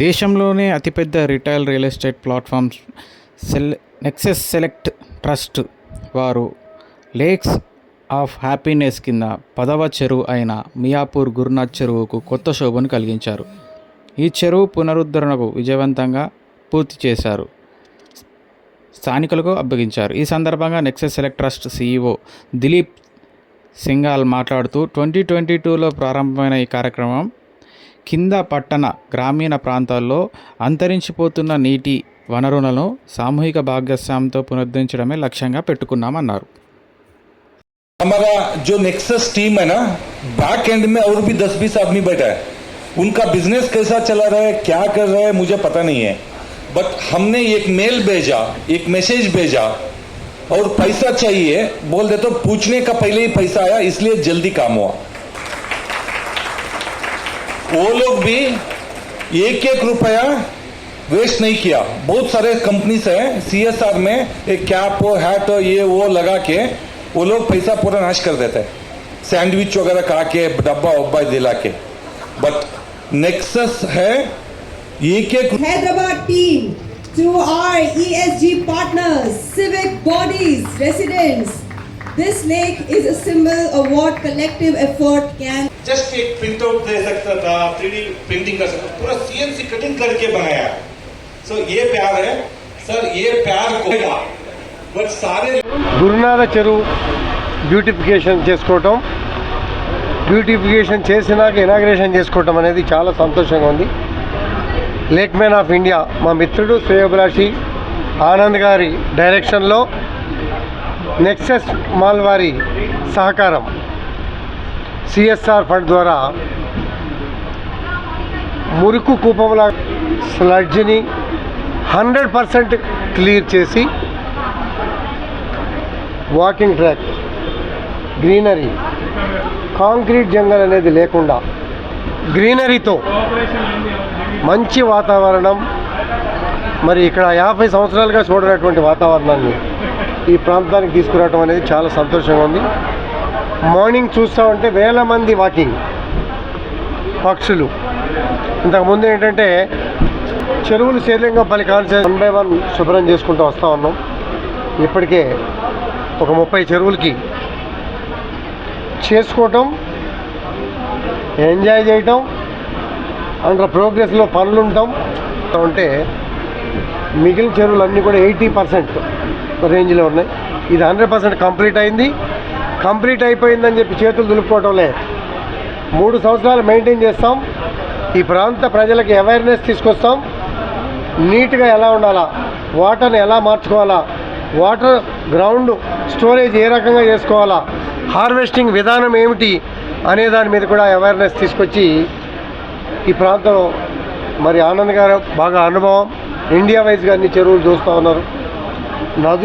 దేశంలోనే అతిపెద్ద retail real estate platforms సెల్ నెక్సెస్ సెలెక్ట్ ట్రస్ట్ వారు లేక్స్ ఆఫ్ హ్యాపీనెస్ కింద పదవ చెరువు అయిన మియాపూర్ గురునాథ్ చెరువుకు కొత్త శోభను కలిగించారు. ఈ చెరువు పునరుద్ధరణకు విజయవంతంగా పూర్తి చేశారు. స్థానికులకు అప్పగించారు. ఈ సందర్భంగా Nexus Select Trust CEO Dilip Singhal మాట్లాడుతూ ట్వంటీ ట్వంటీ టూలో ప్రారంభమైన ఈ కార్యక్రమం కింద పట్టణ గ్రామీణ ప్రాంతాల్లో అంతరించిపోతున్న నీటి వనరులను సామూహిక భాగస్వామ్యంతో పునరుద్ధరించడమే లక్ష్యంగా పెట్టుకున్నామన్నారు हमारा जो नेक्सस टीम है ना बैक एंड में और भी दस बीस आदमी बैठा है उनका बिजनेस कैसा चला रहा है क्या कर रहा है मुझे पता नहीं है बट हमने एक मेल भेजा एक मैसेज भेजा और पैसा चाहिए बोल दे तो पूछने का पहले ही पैसा आया इसलिए जल्दी काम हुआ वो लोग भी एक एक रुपया वेस्ट नहीं किया बहुत सारे कंपनीज़ है सीएसआर में एक कैप हैट ये वो लगा के वो लोग पैसा पूरा नाश कर देते हैं सैंडविच वगैरह खा के डब्बा उब्बा दिला के बट नेक्सस है एक एक Hyderabad team, to our ESG partners, civic bodies, residents. This lake is a symbol of what collective effort can just एक प्रिंट आउट दे सकता था थ्री प्रिंटिंग कर सकता पूरा सीएनसी कटिंग करके बनाया सो ये प्यार है सर ये प्यार को बट सारे గురునాథ చెరువు బ్యూటిఫికేషన్ చేసుకోవటం బ్యూటిఫికేషన్ చేసినాక ఇనాగ్రేషన్ చేసుకోవటం అనేది చాలా సంతోషంగా ఉంది లేక్ మ్యాన్ ఆఫ్ ఇండియా మా మిత్రుడు శ్రేయోభిలాషి ఆనంద్ గారి డైరెక్షన్లో నెక్సెస్ మాల్ వారి సహకారం సిఎస్ఆర్ ఫండ్ ద్వారా మురుకు కూపముల స్లడ్జిని హండ్రెడ్ పర్సెంట్ క్లియర్ చేసి walking track greenery concrete jungle అనేది లేకుండా గ్రీనరీతో మంచి వాతావరణం. మరి ఇక్కడ యాభై సంవత్సరాలుగా చూడనటువంటి వాతావరణాన్ని ఈ ప్రాంతానికి తీసుకురావడం అనేది చాలా సంతోషంగా ఉంది. మార్నింగ్ చూస్తామంటే వేల మంది వాకింగ్ పక్షులు. ఇంతకుముందు ఏంటంటే చెరువులు శేలింగంపల్లి కాన్సెన్స్ వన్ బై వన్ శుభ్రం చేసుకుంటూ వస్తూ ఉన్నాం. ఇప్పటికే ఒక ముప్పై చెరువులకి చేసుకోవటం ఎంజాయ్ చేయటం అందులో ప్రోగ్రెస్లో పనులు ఉంటాం ఉంటే మిగిలిన చెరువులు అన్నీ కూడా ఎయిటీ పర్సెంట్ రేంజ్లో ఉన్నాయి. ఇది హండ్రెడ్ పర్సెంట్ కంప్లీట్ అయింది. కంప్లీట్ అయిపోయిందని చెప్పి చేతులు దులుపుకోవటంలే మూడు సంవత్సరాలు మెయింటైన్ చేస్తాం. ఈ ప్రాంత ప్రజలకి అవేర్నెస్ తీసుకొస్తాం. నీట్గా ఎలా ఉండాలా? వాటర్ని ఎలా మార్చుకోవాలా? వాటర్ గ్రౌండ్ స్టోరేజ్ ఏ రకంగా చేసుకోవాలా? హార్వెస్టింగ్ విధానం ఏమిటి? అనే దాని మీద కూడా అవేర్నెస్ తీసుకొచ్చి ఈ ప్రాంతం మరి ఆనంద్ గారు బాగా అనుభవం. ఇండియా వైజ్గా అన్ని చెరువులు చూస్తూ ఉన్నారు. నదు